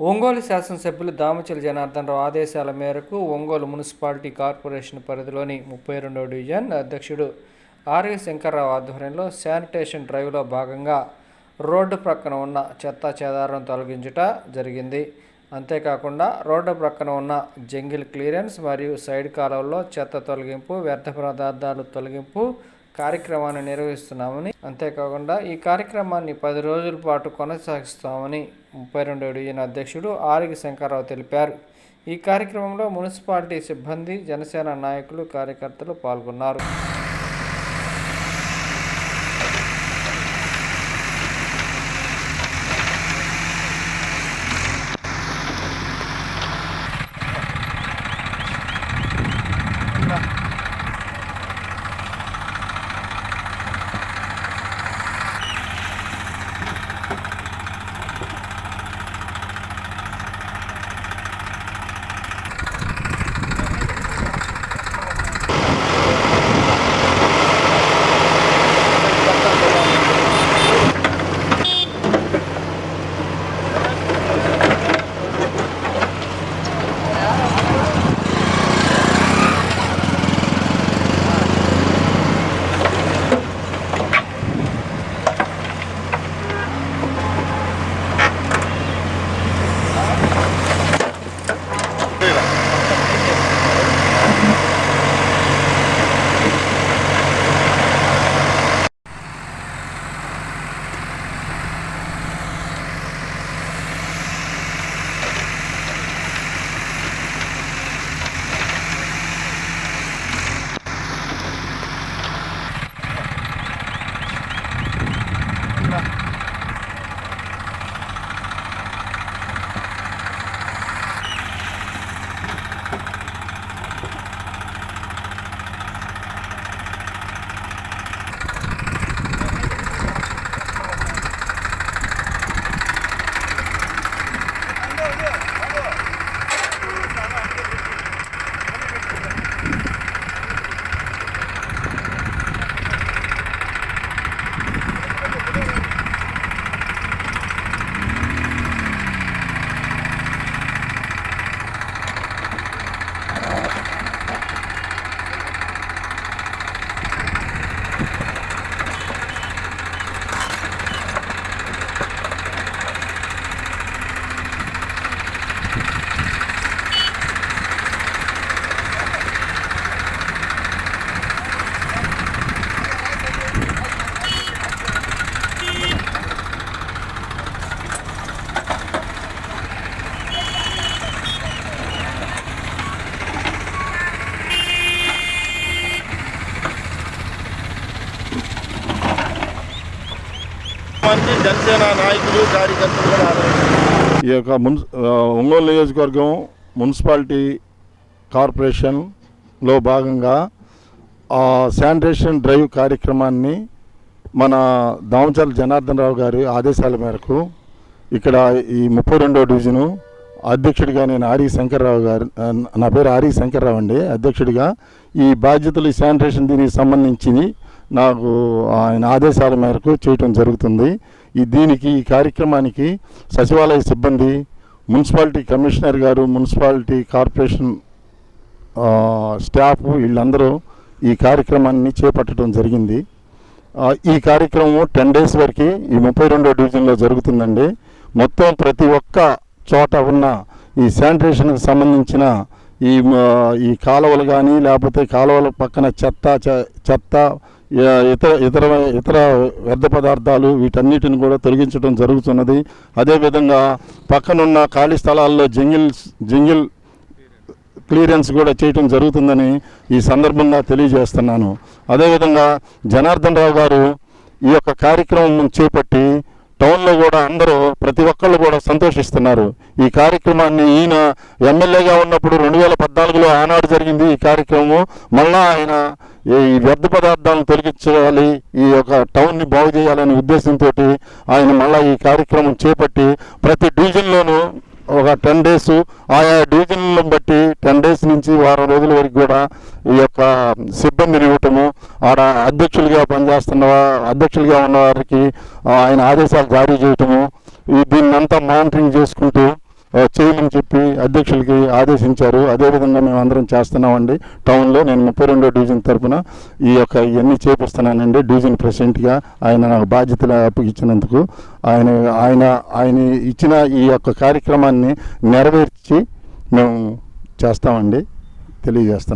ఒంగోలు శాసనసభ్యులు దామచల జనార్దన్ రావు ఆదేశాల మేరకు ఒంగోలు మున్సిపాలిటీ కార్పొరేషన్ పరిధిలోని ముప్పై రెండవ డివిజన్ అధ్యక్షుడు ఆర్వి శంకర్రావు ఆధ్వర్యంలో శానిటేషన్ డ్రైవ్లో భాగంగా రోడ్డు ప్రక్కన ఉన్న చెత్త చెదారం తొలగించుట జరిగింది. అంతేకాకుండా రోడ్డు ప్రక్కన ఉన్న జంగిల్ క్లియరెన్స్ మరియు సైడ్ కాలువల్లో చెత్త తొలగింపు వ్యర్థ పదార్థాలు తొలగింపు కార్యక్రమాన్ని నిర్వహిస్తున్నామని అంతేకాకుండా ఈ కార్యక్రమాన్ని పది రోజుల పాటు కొనసాగిస్తామని ముప్పై రెండు డివిజన్ అధ్యక్షుడు ఆరిగి శంకర్రావు తెలిపారు. ఈ కార్యక్రమంలో మున్సిపాలిటీ సిబ్బంది జనసేన నాయకులు కార్యకర్తలు పాల్గొన్నారు. మంది జనసేన నాయకులు కార్యకర్తలు కూడా ఈ యొక్క మున్సి ఒంగోలు నియోజకవర్గం మున్సిపాలిటీ కార్పొరేషన్లో భాగంగా ఆ శానిటేషన్ డ్రైవ్ కార్యక్రమాన్ని మన దామచర్ల జనార్దన్ రావు గారి ఆదేశాల మేరకు ఇక్కడ ఈ ముప్పై రెండో డివిజను అధ్యక్షుడిగా నేను ఆరి శంకర్రావు గారు నా పేరు ఆరి శంకర్రావు అండి అధ్యక్షుడిగా ఈ బాధ్యతలు ఈ శానిటేషన్ దీనికి సంబంధించి నాకు ఆయన ఆదేశాల మేరకు చేయటం జరుగుతుంది. ఈ దీనికి ఈ కార్యక్రమానికి సచివాలయ సిబ్బంది మున్సిపాలిటీ కమిషనర్ గారు మున్సిపాలిటీ కార్పొరేషన్ స్టాఫ్ వీళ్ళందరూ ఈ కార్యక్రమాన్ని చేపట్టడం జరిగింది. ఈ కార్యక్రమం టెన్ డేస్ వరకు ఈ ముప్పై రెండో డివిజన్లో జరుగుతుందండి. మొత్తం ప్రతి ఒక్క చోట ఉన్న ఈ శానిటేషన్కి సంబంధించిన ఈ ఈ కాలువలు కానీ లేకపోతే కాలువల పక్కన చెత్త చెత్త ఇతర ఇతర ఇతర వ్యర్థ పదార్థాలు వీటన్నిటిని కూడా తొలగించడం జరుగుతున్నది. అదేవిధంగా పక్కనున్న ఖాళీ స్థలాల్లో జింగిల్స్ జింగిల్ క్లియరెన్స్ కూడా చేయటం జరుగుతుందని ఈ సందర్భంగా తెలియజేస్తున్నాను. అదేవిధంగా జనార్దన్ రావు గారు ఈ యొక్క కార్యక్రమం చేపట్టి టౌన్లో కూడా అందరూ ప్రతి ఒక్కళ్ళు కూడా సంతోషిస్తున్నారు. ఈ కార్యక్రమాన్ని ఈయన ఎమ్మెల్యేగా ఉన్నప్పుడు రెండు వేల పద్నాలుగులో ఆనాడు జరిగింది ఈ కార్యక్రమం మళ్ళా ఆయన ఈ వ్యర్థ పదార్థాలను తొలగించాలి ఈ యొక్క టౌన్ని బాగు చేయాలనే ఉద్దేశంతో ఆయన మళ్ళా ఈ కార్యక్రమం చేపట్టి ప్రతి డివిజన్లోనూ ఒక టెన్ డేస్ ఆయా డివిజన్లను బట్టి టెన్ డేస్ నుంచి వారం రోజుల వరకు కూడా ఈ యొక్క సిబ్బందిని ఇవ్వటము ఆడ అధ్యక్షులుగా పనిచేస్తున్న అధ్యక్షులుగా ఉన్న వారికి ఆయన ఆదేశాలు జారీ చేయటము ఈ దీన్ని అంతా మానిటరింగ్ చేసుకుంటూ చేయమని చెప్పి అధ్యక్షులకి ఆదేశించారు. అదేవిధంగా మేము అందరం చేస్తున్నామండి. టౌన్లో నేను ముప్పై రెండో డివిజన్ తరఫున ఈ యొక్క ఇవన్నీ చేపిస్తున్నానండి. డివిజన్ ప్రెసిడెంట్గా ఆయన నాకు బాధ్యతలు అప్పగించినందుకు ఆయన ఆయన ఆయన ఇచ్చిన ఈ యొక్క కార్యక్రమాన్ని నెరవేర్చి మేము చేస్తామండి. తెలియజేస్తాం